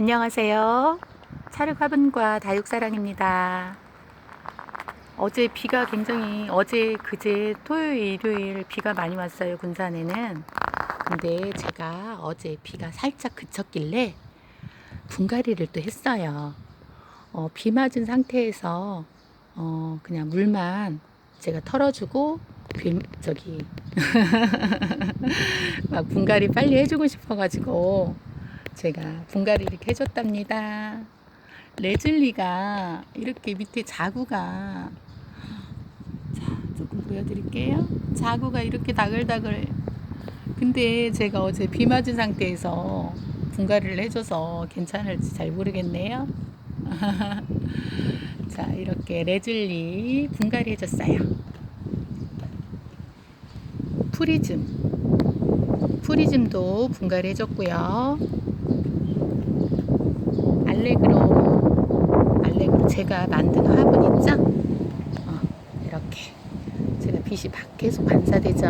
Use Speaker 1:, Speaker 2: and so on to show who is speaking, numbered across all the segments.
Speaker 1: 안녕하세요. 찰흙화분과 다육사랑입니다. 어제 비가 굉장히 어제 그제 토요일 일요일 비가 많이 왔어요 군산에는. 근데 제가 어제 비가 살짝 그쳤길래 분갈이를 또 했어요. 어, 비 맞은 상태에서 어, 그냥 물만 제가 털어주고 비, 저기 막 분갈이 빨리 해주고 싶어가지고 제가 분갈이 이렇게 해줬답니다. 레즐리가 이렇게 밑에 자구가 자 조금 보여드릴게요. 자구가 이렇게 다글다글. 근데 제가 어제 비 맞은 상태에서 분갈이를 해줘서 괜찮을지 잘 모르겠네요. 자 이렇게 레즐리 분갈이 해줬어요. 프리즘 프리즘도 분갈이 해줬고요. 알레그로 알레그로 제가 만든 화분 있죠? 어, 이렇게. 제가 빛이 밖 계속 반사되죠?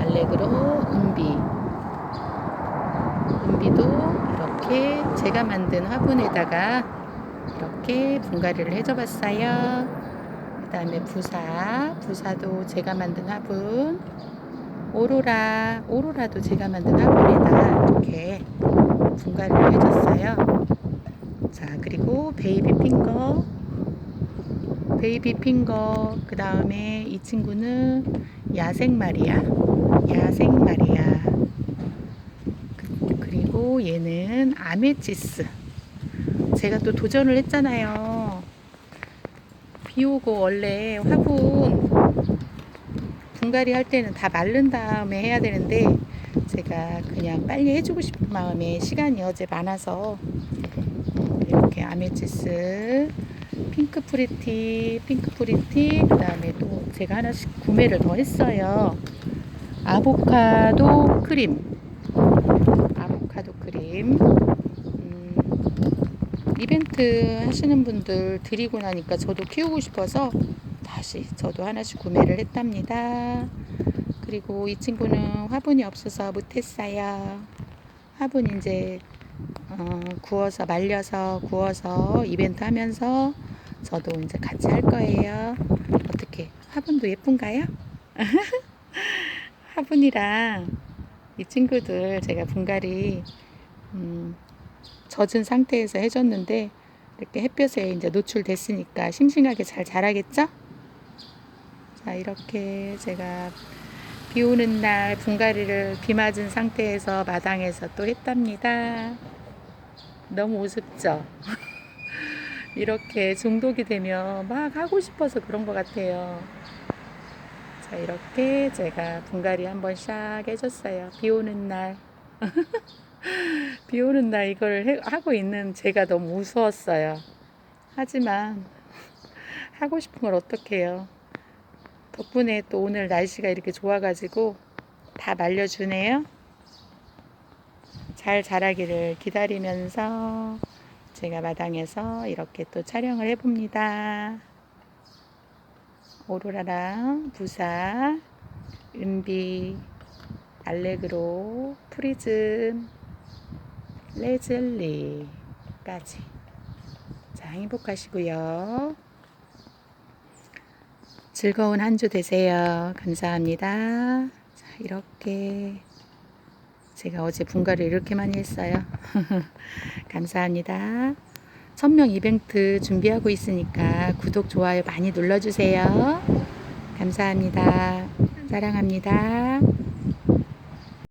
Speaker 1: 알레그로 은비. 은비도 이렇게 제가 만든 화분에다가 이렇게 분갈이를 해줘 봤어요. 그 다음에 부사. 부사도 제가 만든 화분 오로라 오로라도 제가 만든 화분에다 이렇게 분갈이를 해줬어요. 자, 그리고 베이비 핑거, 베이비 핑거, 그 다음에 이 친구는 야생 마리아, 야생 마리아. 그- 그리고 얘는 아메치스. 제가 또 도전을 했잖아요. 비 오고 원래 화분 분갈이 할 때는 다 마른 다음에 해야 되는데 제가 그냥 빨리 해주고 싶은 마음에 시간이 어제 많아서 이렇게 아메치스 핑크 프리티 핑크 프리티 그 다음에 또 제가 하나씩 구매를 더 했어요. 아보카도 크림. 아보카도 크림. 음, 이벤트 하시는 분들 드리고 나니까 저도 키우고 싶어서 다시 저도 하나씩 구매를 했답니다. 그리고 이 친구는 화분이 없어서 못했어요. 화분 이제 어, 구워서 말려서 구워서 이벤트 하면서 저도 이제 같이 할 거예요. 어떻게 화분도 예쁜가요? 화분이랑 이 친구들 제가 분갈이 음, 젖은 상태에서 해줬는데 이렇게 햇볕에 이제 노출됐으니까 싱싱하게 잘 자라겠죠? 자 이렇게 제가 비 오는 날 분갈이를 비 맞은 상태에서 마당에서 또 했답니다. 너무 우습죠? 이렇게 중독이 되면 막 하고 싶어서 그런 것 같아요. 자, 이렇게 제가 분갈이 한번 샥 해줬어요. 비 오는 날. 비 오는 날 이걸 해- 하고 있는 제가 너무 무서웠어요. 하지만 하고 싶은 걸 어떡해요. 덕분에 또 오늘 날씨가 이렇게 좋아가지고 다 말려주네요. 잘 자라기를 기다리면서 제가 마당에서 이렇게 또 촬영을 해봅니다. 오로라랑 부사, 은비, 알레그로, 프리즘, 레즐리까지. 자, 행복하시고요. 즐거운 한 주 되세요. 감사합니다. 자, 이렇게 제가 어제 분갈이 이렇게 많이 했어요. 감사합니다. 1000명 이벤트 준비하고 있으니까 구독, 좋아요 많이 눌러주세요. 감사합니다. 사랑합니다.